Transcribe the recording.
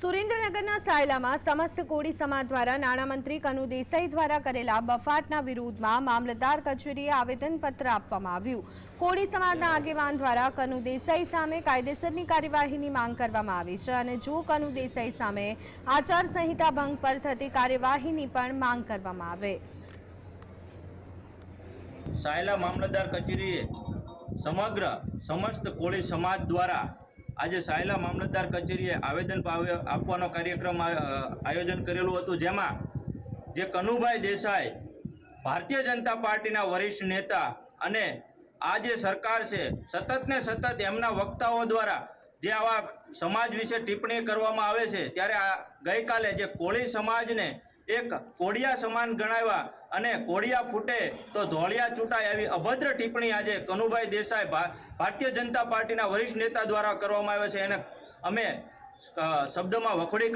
સુરેન્દ્રનગરના સાયલામાં સમસ્ત કોળી સમાજ દ્વારા નાણામંત્રી કનુ દેસાઈ દ્વારા કરેલા બફાટના વિરોધમાં મામલતદાર કચેરીએ આવેદનપત્ર આપવામાં આવ્યું. કોળી સમાજના આગેવાન દ્વારા કનુ દેસાઈ સામે કાયદેસરની કાર્યવાહીની માંગ કરવામાં આવી છે અને જો કનુ દેસાઈ સામે આચારસંહિતા ભંગ પર થતી કાર્યવાહીની પણ માંગ કરવામાં આવે. સાયલા મામલતદાર કચેરીએ સમગ્ર સમસ્ત કોળી સમાજ દ્વારા આજે સાયલા મામલતદાર કચેરીએ આવેદન પાવ- આપવાનો કાર્યક્રમ આયોજન કરેલું હતું, જેમાં જે કનુભાઈ દેસાઈ, ભારતીય જનતા પાર્ટીના વરિષ્ઠ નેતા અને આ જે સરકાર છે સતત ને સતત એમના વક્તાઓ દ્વારા જે આવા સમાજ વિશે ટિપ્પણી કરવામાં આવે છે, ત્યારે આ ગઈકાલે જે કોળી સમાજને એક કોડિયા સમાન ગણાવ્યા અને કોડિયા ફૂટે તો ધોળિયા ચૂંટાય એવી અભદ્ર ટિપ્પણી આજે કનુભાઈ દેસાઈ ભારતીય જનતા પાર્ટીના વરિષ્ઠ નેતા દ્વારા કરવામાં આવે છે. એને અમે શબ્દમાં વખોડી